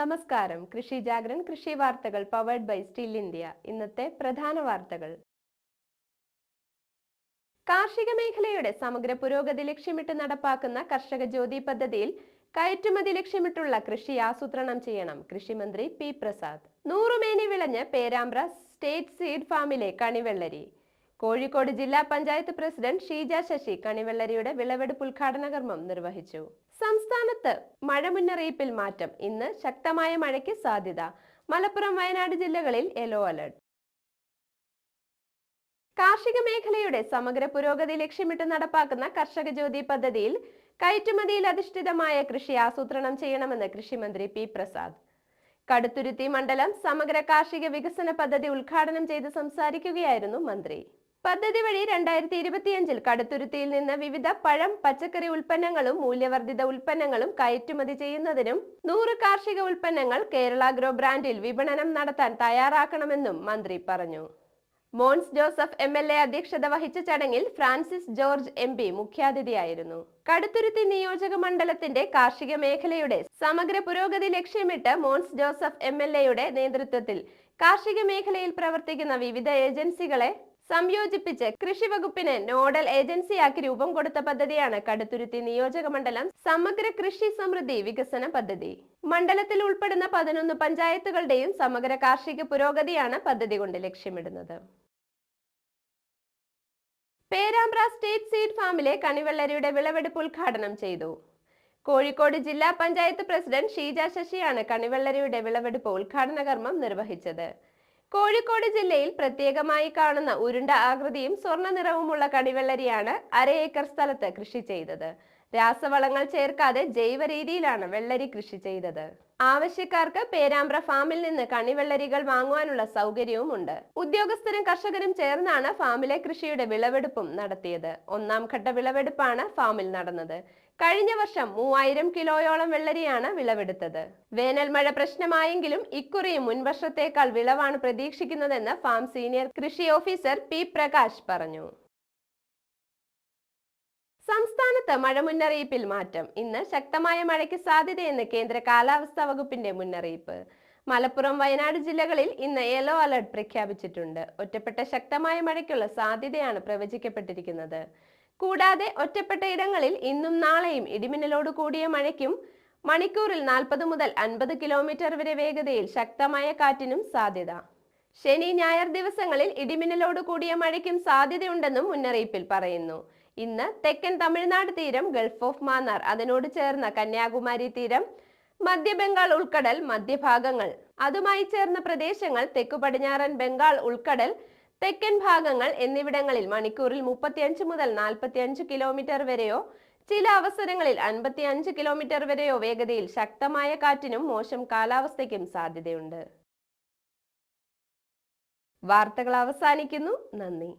നമസ്കാരം. കൃഷി ജാഗ്രൻ കൃഷി വാർത്തകൾ പവേർഡ് ബൈ സ്റ്റിൽ ഇന്ത്യ ഇന്നത്തെ പ്രധാന വാർത്തകൾ. കാർഷിക മേഖലയുടെ സമഗ്ര പുരോഗതി ലക്ഷ്യമിട്ട് നടപ്പാക്കുന്ന കർഷക ജ്യോതി പദ്ധതിയിൽ കയറ്റുമതി ലക്ഷ്യമിട്ടുള്ള കൃഷി ആസൂത്രണം ചെയ്യണം. കൃഷിമന്ത്രി പി പ്രസാദ്. നൂറുമേനി വിളഞ്ഞ് പേരാമ്പ്ര സ്റ്റേറ്റ് സീഡ് ഫാമിലെ കണിവെള്ളരി. കോഴിക്കോട് ജില്ലാ പഞ്ചായത്ത് പ്രസിഡന്റ് ഷീജ ശശി കണിവെള്ളരിയുടെ വിളവെടുപ്പ് ഉദ്ഘാടന കർമ്മം നിർവഹിച്ചു. സംസ്ഥാനത്ത് മഴ മുന്നറിയിപ്പിൽ മാറ്റം. ഇന്ന് ശക്തമായ മഴയ്ക്ക് സാധ്യത. മലപ്പുറം വയനാട് ജില്ലകളിൽ യെല്ലോ അലർട്ട്. കാർഷിക മേഖലയുടെ സമഗ്ര പുരോഗതി ലക്ഷ്യമിട്ട് നടപ്പാക്കുന്ന കർഷക ജ്യോതി പദ്ധതിയിൽ കയറ്റുമതിയിൽ അധിഷ്ഠിതമായ കൃഷി ആസൂത്രണം ചെയ്യണമെന്ന് കൃഷിമന്ത്രി പി പ്രസാദ്. കടുത്തുരുത്തി മണ്ഡലം സമഗ്ര കാർഷിക വികസന പദ്ധതി ഉദ്ഘാടനം ചെയ്ത് സംസാരിക്കുകയായിരുന്നു മന്ത്രി. പദ്ധതി വഴി രണ്ടായിരത്തി ഇരുപത്തിയഞ്ചിൽ കടുത്തുരുത്തിയിൽ നിന്ന് വിവിധ പഴം പച്ചക്കറി ഉൽപ്പന്നങ്ങളും മൂല്യവർദ്ധിത ഉൽപ്പന്നങ്ങളും കയറ്റുമതി ചെയ്യുന്നതിനും നൂറ് കാർഷിക ഉൽപ്പന്നങ്ങൾ കേരള ഗ്രോ ബ്രാൻഡിൽ വിപണനം നടത്താൻ തയ്യാറാക്കണമെന്നും മന്ത്രി പറഞ്ഞു. Mons Joseph M L A അധ്യക്ഷത വഹിച്ച ചടങ്ങിൽ ഫ്രാൻസിസ് ജോർജ് എം പി മുഖ്യാതിഥിയായിരുന്നു. കടുത്തുരുത്തി നിയോജക മണ്ഡലത്തിന്റെ കാർഷിക മേഖലയുടെ സമഗ്ര പുരോഗതി ലക്ഷ്യമിട്ട് മോൺസ് ജോസഫ് എം എൽ എയുടെ നേതൃത്വത്തിൽ കാർഷിക മേഖലയിൽ പ്രവർത്തിക്കുന്ന വിവിധ ഏജൻസികളെ സംയോജിപ്പിച്ച് കൃഷി വകുപ്പിന് നോഡൽ ഏജൻസിയാക്കി രൂപം കൊടുത്ത പദ്ധതിയാണ് കടുത്തുരുത്തി നിയോജക മണ്ഡലം സമഗ്ര കൃഷി സമൃദ്ധി വികസന പദ്ധതി. മണ്ഡലത്തിൽ ഉൾപ്പെടുന്ന പതിനൊന്ന് പഞ്ചായത്തുകളുടെയും സമഗ്ര കാർഷിക പുരോഗതിയാണ് പദ്ധതി കൊണ്ട് ലക്ഷ്യമിടുന്നത്. പേരാമ്പ്ര സ്റ്റേറ്റ് സീഡ് ഫാമിലെ കണിവെള്ളരിയുടെ വിളവെടുപ്പ് ഉദ്ഘാടനം ചെയ്തു. കോഴിക്കോട് ജില്ലാ പഞ്ചായത്ത് പ്രസിഡന്റ് ഷീജ ശശിയാണ് കണിവെള്ളരിയുടെ വിളവെടുപ്പ് ഉദ്ഘാടന കർമ്മം നിർവഹിച്ചത്. കോഴിക്കോട് ജില്ലയിൽ പ്രത്യേകമായി കാണുന്ന ഉരുണ്ട ആകൃതിയും സ്വർണ നിറവുമുള്ള കണിവെള്ളരിയാണ് അര ഏക്കർ സ്ഥലത്ത് കൃഷി ചെയ്തത്. രാസവളങ്ങൾ ചേർക്കാതെ ജൈവ രീതിയിലാണ് വെള്ളരി കൃഷി ചെയ്തത്. ആവശ്യക്കാർക്ക് പേരാമ്പ്ര ഫാമിൽ നിന്ന് കണിവെള്ളരികൾ വാങ്ങുവാനുള്ള സൗകര്യവും ഉണ്ട് ഉദ്യോഗസ്ഥരും കർഷകരും ചേർന്നാണ് ഫാമിലെ കൃഷിയുടെ വിളവെടുപ്പും നടത്തിയത്. ഒന്നാം ഘട്ട വിളവെടുപ്പാണ് ഫാമിൽ നടന്നത്. കഴിഞ്ഞ വർഷം മൂവായിരം കിലോയോളം വെള്ളരിയാണ് വിളവെടുത്തത്. വേനൽ മഴ പ്രശ്നമായെങ്കിലും ഇക്കുറിയും മുൻവർഷത്തേക്കാൾ വിളവാണ് പ്രതീക്ഷിക്കുന്നതെന്ന് ഫാം സീനിയർ കൃഷി ഓഫീസർ പി പ്രകാശ് പറഞ്ഞു. സംസ്ഥാനത്ത് മഴ മുന്നറിയിപ്പിൽ മാറ്റം. ഇന്ന് ശക്തമായ മഴയ്ക്ക് സാധ്യതയെന്ന് കേന്ദ്ര കാലാവസ്ഥാ വകുപ്പിന്റെ മുന്നറിയിപ്പ്. മലപ്പുറം വയനാട് ജില്ലകളിൽ ഇന്ന് യെല്ലോ അലർട്ട് പ്രഖ്യാപിച്ചിട്ടുണ്ട്. ഒറ്റപ്പെട്ട ശക്തമായ മഴയ്ക്കുള്ള സാധ്യതയാണ് പ്രവചിക്കപ്പെട്ടിരിക്കുന്നത്. കൂടാതെ ഒറ്റപ്പെട്ട ഇടങ്ങളിൽ ഇന്നും നാളെയും ഇടിമിന്നലോട് കൂടിയ മഴയ്ക്കും മണിക്കൂറിൽ നാൽപ്പത് മുതൽ അൻപത് കിലോമീറ്റർ വരെ വേഗതയിൽ ശക്തമായ കാറ്റിനും സാധ്യത. ശനി ഞായർ ദിവസങ്ങളിൽ ഇടിമിന്നലോട് കൂടിയ മഴയ്ക്കും സാധ്യതയുണ്ടെന്നും മുന്നറിയിപ്പിൽ പറയുന്നു. ഇന്ന് തെക്കൻ തമിഴ്നാട് തീരം ഗൾഫ് ഓഫ് മാന്നാർ അതിനോട് ചേർന്ന കന്യാകുമാരി തീരം മധ്യബംഗാൾ ഉൾക്കടൽ മധ്യഭാഗങ്ങൾ. അതുമായി ചേർന്ന പ്രദേശങ്ങൾ തെക്കു പടിഞ്ഞാറൻ ബംഗാൾ ഉൾക്കടൽ തെക്കൻ ഭാഗങ്ങൾ എന്നിവിടങ്ങളിൽ മണിക്കൂറിൽ മുപ്പത്തിയഞ്ച് മുതൽ നാൽപ്പത്തിയഞ്ച് കിലോമീറ്റർ വരെയോ ചില അവസരങ്ങളിൽ അൻപത്തിയഞ്ച് കിലോമീറ്റർ വരെയോ വേഗതയിൽ ശക്തമായ കാറ്റിനും മോശം കാലാവസ്ഥയ്ക്കും സാധ്യതയുണ്ട്. വാർത്തകൾ അവസാനിക്കുന്നു. നന്ദി.